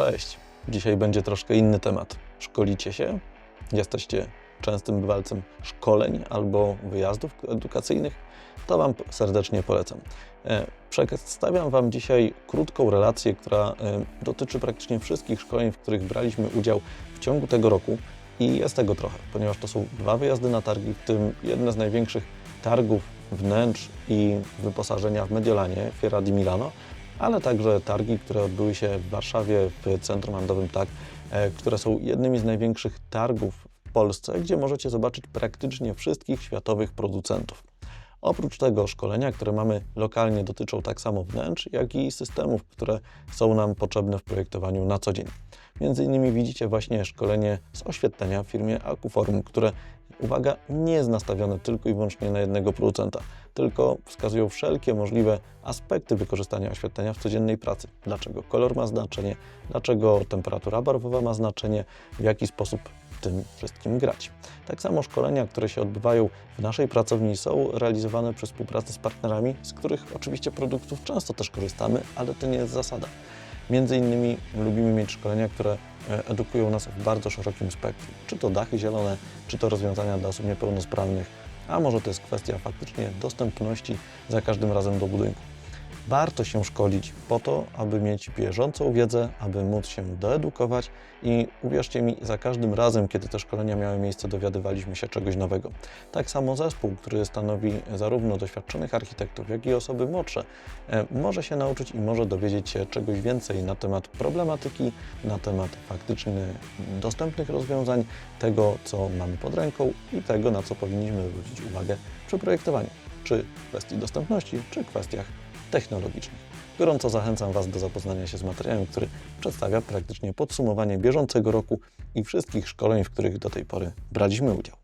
Cześć. Dzisiaj będzie troszkę inny temat. Szkolicie się? Jesteście częstym bywalcem szkoleń albo wyjazdów edukacyjnych? To Wam serdecznie polecam. E, Przedstawiam Wam dzisiaj krótką relację, która e, dotyczy praktycznie wszystkich szkoleń, w których braliśmy udział w ciągu tego roku. I jest tego trochę, ponieważ to są dwa wyjazdy na targi, w tym jedne z największych targów wnętrz i wyposażenia w Mediolanie, Fiera di Milano, ale także targi, które odbyły się w Warszawie w centrum handlowym TAG, e, które są jednymi z największych targów w Polsce, gdzie możecie zobaczyć praktycznie wszystkich światowych producentów. Oprócz tego szkolenia, które mamy lokalnie, dotyczą tak samo wnętrz, jak i systemów, które są nam potrzebne w projektowaniu na co dzień. Między innymi widzicie właśnie szkolenie z oświetlenia w firmie Akuforum, które, uwaga, nie jest nastawione tylko i wyłącznie na jednego producenta, tylko wskazują wszelkie możliwe aspekty wykorzystania oświetlenia w codziennej pracy. Dlaczego kolor ma znaczenie, dlaczego temperatura barwowa ma znaczenie, w jaki sposób tym wszystkim grać. Tak samo szkolenia, które się odbywają w naszej pracowni są realizowane przy współpracy z partnerami, z których oczywiście produktów często też korzystamy, ale to nie jest zasada. Między innymi lubimy mieć szkolenia, które edukują nas w bardzo szerokim spektrum. Czy to dachy zielone, czy to rozwiązania dla osób niepełnosprawnych, a może to jest kwestia faktycznie dostępności za każdym razem do budynku. Warto się szkolić po to, aby mieć bieżącą wiedzę, aby móc się doedukować i uwierzcie mi, za każdym razem, kiedy te szkolenia miały miejsce, dowiadywaliśmy się czegoś nowego. Tak samo zespół, który stanowi zarówno doświadczonych architektów, jak i osoby młodsze, e, może się nauczyć i może dowiedzieć się czegoś więcej na temat problematyki, na temat faktycznie dostępnych rozwiązań, tego, co mamy pod ręką i tego, na co powinniśmy zwrócić uwagę przy projektowaniu, czy w kwestii dostępności, czy kwestiach technologicznych. Gorąco zachęcam Was do zapoznania się z materiałem, który przedstawia praktycznie podsumowanie bieżącego roku i wszystkich szkoleń, w których do tej pory braliśmy udział.